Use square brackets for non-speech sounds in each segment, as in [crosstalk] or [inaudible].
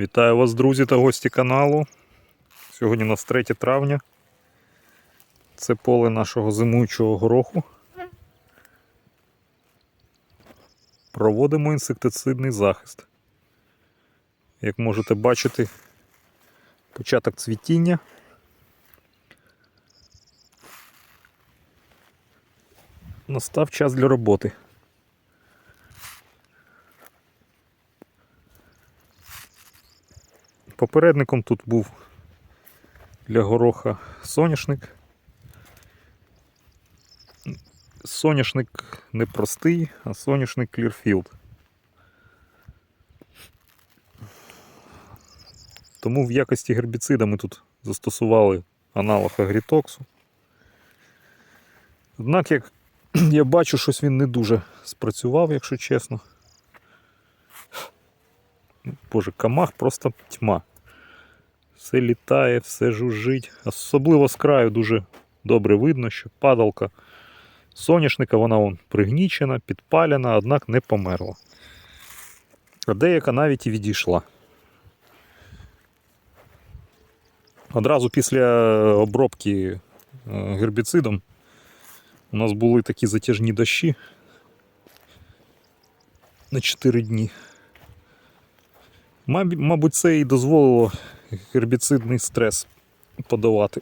Вітаю вас, друзі та гості каналу. Сьогодні у нас 3 травня. Це поле нашого зимуючого гороху. Проводимо інсектицидний захист. Як можете бачити, початок цвітіння. Настав час для роботи. Попередником тут був для гороха соняшник. Соняшник не простий, а соняшник Clearfield. Тому в якості гербіцида ми тут застосували аналог агрітоксу. Однак, як [clears throat] я бачу, щось він не дуже спрацював, якщо чесно. Боже, камах просто тьма. Все літає, все жужжить. Особливо з краю дуже добре видно, що падалка соняшника, вона вон пригнічена, підпалена, однак не померла. А деяка навіть і відійшла. Одразу після обробки е, гербіцидом у нас були такі затяжні дощі на 4 дні. Мабуть, це і дозволило гербіцидний стрес подавати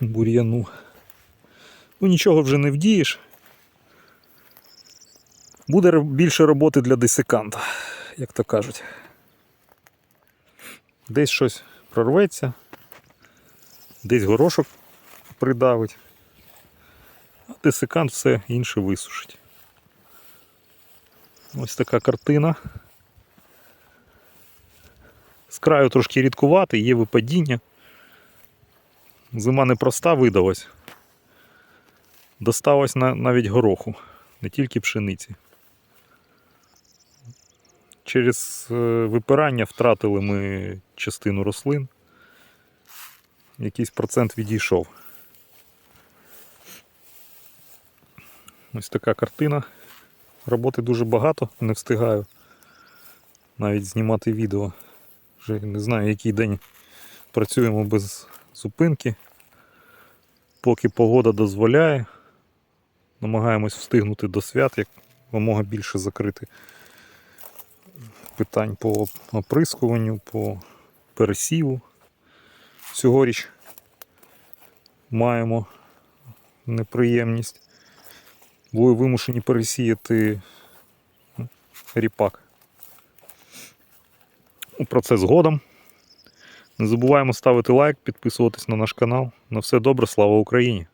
бур'яну. Ну, нічого вже не вдієш. Буде більше роботи для десиканта, як то кажуть. Десь щось прорветься, десь горошок придавить, а десикант все інше висушить. Ось така картина. Краю трошки рідкувати, є випадіння. Зима непроста видалась. Досталось навіть гороху, не тільки пшениці. Через е, випирання втратили ми частину рослин. Якийсь процент відійшов. Ось така картина. Роботи дуже багато, не встигаю навіть знімати відео. Вже не знаю, який день працюємо без зупинки. Поки погода дозволяє, намагаємось встигнути до свят, як вимога більше закрити питань по оприскуванню, по пересіву. Цьогоріч маємо неприємність були вимушені пересіяти ну, ріпак. Про це згодом. Не забуваємо ставити лайк, підписуватись на наш канал. На все добре, слава Україні!